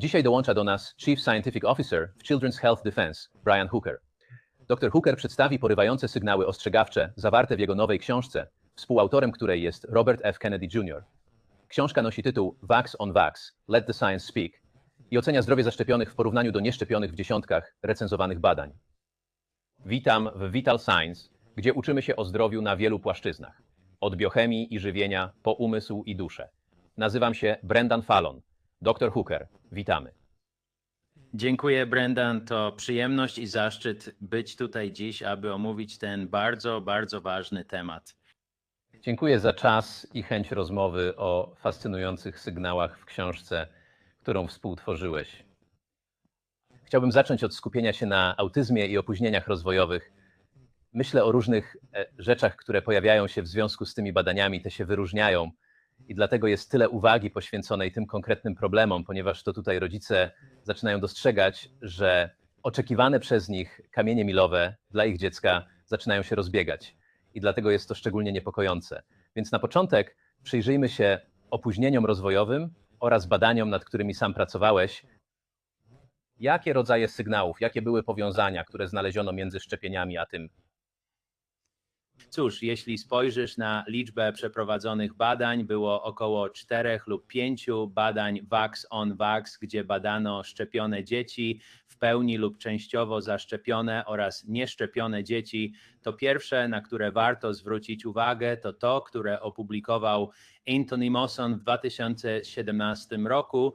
Dzisiaj dołącza do nas Chief Scientific Officer w Children's Health Defense, Brian Hooker. Dr Hooker przedstawi porywające sygnały ostrzegawcze zawarte w jego nowej książce, współautorem której jest Robert F. Kennedy Jr. Książka nosi tytuł Vax on Vax – Let the Science Speak i ocenia zdrowie zaszczepionych w porównaniu do nieszczepionych w dziesiątkach recenzowanych badań. Witam w Vital Science, gdzie uczymy się o zdrowiu na wielu płaszczyznach. Od biochemii i żywienia po umysł i duszę. Nazywam się Brendan Fallon. Dr Hooker, witamy. Dziękuję, Brendan. To przyjemność i zaszczyt być tutaj dziś, aby omówić ten bardzo, bardzo ważny temat. Dziękuję za czas i chęć rozmowy o fascynujących sygnałach w książce, którą współtworzyłeś. Chciałbym zacząć od skupienia się na autyzmie i opóźnieniach rozwojowych. Myślę o różnych e, rzeczach, które pojawiają się w związku z tymi badaniami, te się wyróżniają i dlatego jest tyle uwagi poświęconej tym konkretnym problemom, ponieważ to tutaj rodzice zaczynają dostrzegać, że oczekiwane przez nich kamienie milowe dla ich dziecka zaczynają się rozbiegać. I dlatego jest to szczególnie niepokojące. Więc na początek przyjrzyjmy się opóźnieniom rozwojowym oraz badaniom, nad którymi sam pracowałeś. Jakie rodzaje sygnałów, jakie były powiązania, które znaleziono między szczepieniami a tym Cóż, jeśli spojrzysz na liczbę przeprowadzonych badań, było około czterech lub pięciu badań Vax on Vax, gdzie badano szczepione dzieci, w pełni lub częściowo zaszczepione oraz nieszczepione dzieci. To pierwsze, na które warto zwrócić uwagę, to to, które opublikował Anthony Mosson w 2017 roku.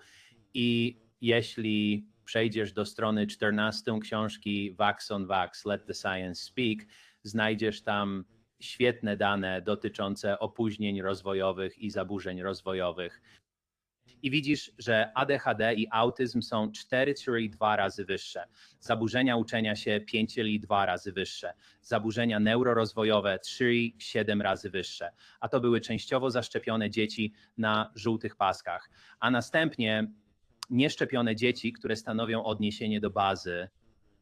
I jeśli przejdziesz do strony 14 książki Vax on Vax, Let the Science Speak, znajdziesz tam świetne dane dotyczące opóźnień rozwojowych i zaburzeń rozwojowych. I widzisz, że ADHD i autyzm są 4,2 razy wyższe. Zaburzenia uczenia się 5,2 razy wyższe. Zaburzenia neurorozwojowe 3,7 razy wyższe. A to były częściowo zaszczepione dzieci na żółtych paskach. A następnie nieszczepione dzieci, które stanowią odniesienie do bazy,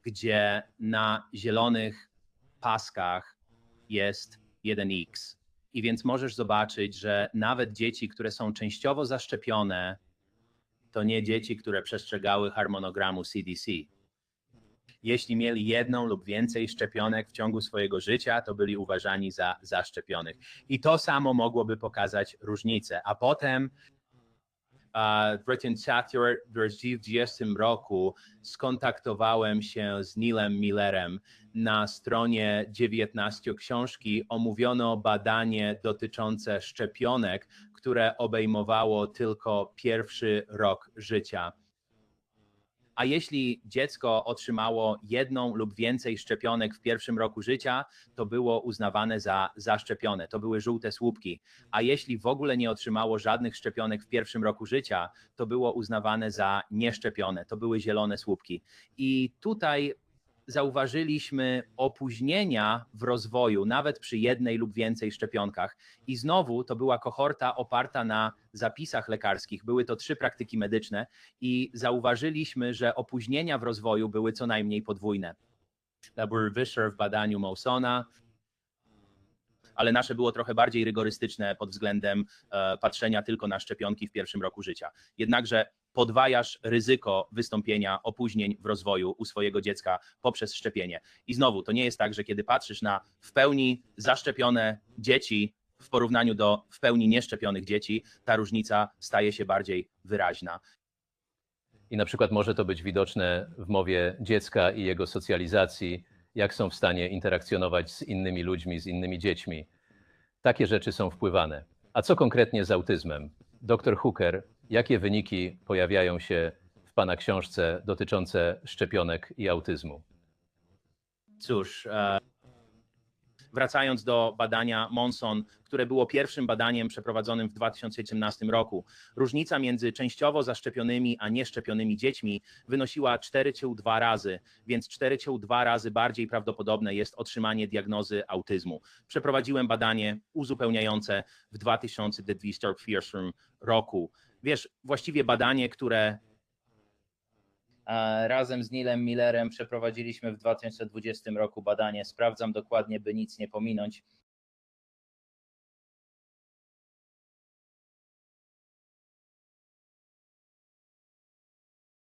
gdzie na zielonych paskach jest 1x. I więc możesz zobaczyć, że nawet dzieci, które są częściowo zaszczepione, to nie dzieci, które przestrzegały harmonogramu CDC. Jeśli mieli jedną lub więcej szczepionek w ciągu swojego życia, to byli uważani za zaszczepionych. I to samo mogłoby pokazać różnicę. A potem Britain Chatter w 2020 roku skontaktowałem się z Neilem Millerem. Na stronie 19 książki omówiono badanie dotyczące szczepionek, które obejmowało tylko pierwszy rok życia. A jeśli dziecko otrzymało jedną lub więcej szczepionek w pierwszym roku życia, to było uznawane za zaszczepione. To były żółte słupki. A jeśli w ogóle nie otrzymało żadnych szczepionek w pierwszym roku życia, to było uznawane za nieszczepione. To były zielone słupki. I tutaj zauważyliśmy opóźnienia w rozwoju, nawet przy jednej lub więcej szczepionkach. I znowu to była kohorta oparta na zapisach lekarských. Były to trzy praktyki medyczne i zauważyliśmy, że opóźnienia w rozwoju były co najmniej podwójne. Były wyższe w badaniu Mawsona, ale nasze było trochę bardziej rygorystyczne pod względem e, patrzenia tylko na szczepionki w pierwszym roku życia. Jednakże podwajasz ryzyko wystąpienia opóźnień w rozwoju u swojego dziecka poprzez szczepienie. I znowu, to nie jest tak, że kiedy patrzysz na w pełni zaszczepione dzieci w porównaniu do w pełni nieszczepionych dzieci, ta różnica staje się bardziej wyraźna. I na przykład może to być widoczne w mowie dziecka i jego socjalizacji, jak są w stanie interakcjonować z innymi ludźmi, z innymi dziećmi. Takie rzeczy są wpływane. A co konkretnie z autyzmem? Dr Hooker, jakie wyniki pojawiają się w Pana książce dotyczące szczepionek i autyzmu? Cóż, e, wracając do badania Monson, które było pierwszym badaniem przeprowadzonym w 2017 roku, różnica między częściowo zaszczepionymi a nieszczepionymi dziećmi wynosiła 4,2 razy, więc 4,2 razy bardziej prawdopodobne jest otrzymanie diagnozy autyzmu. Przeprowadziłem badanie uzupełniające w 2021 roku. Wiesz, właściwie badanie, które razem z Nilem Millerem przeprowadziliśmy w 2020 roku badanie. Sprawdzam dokładnie, by nic nie pominąć.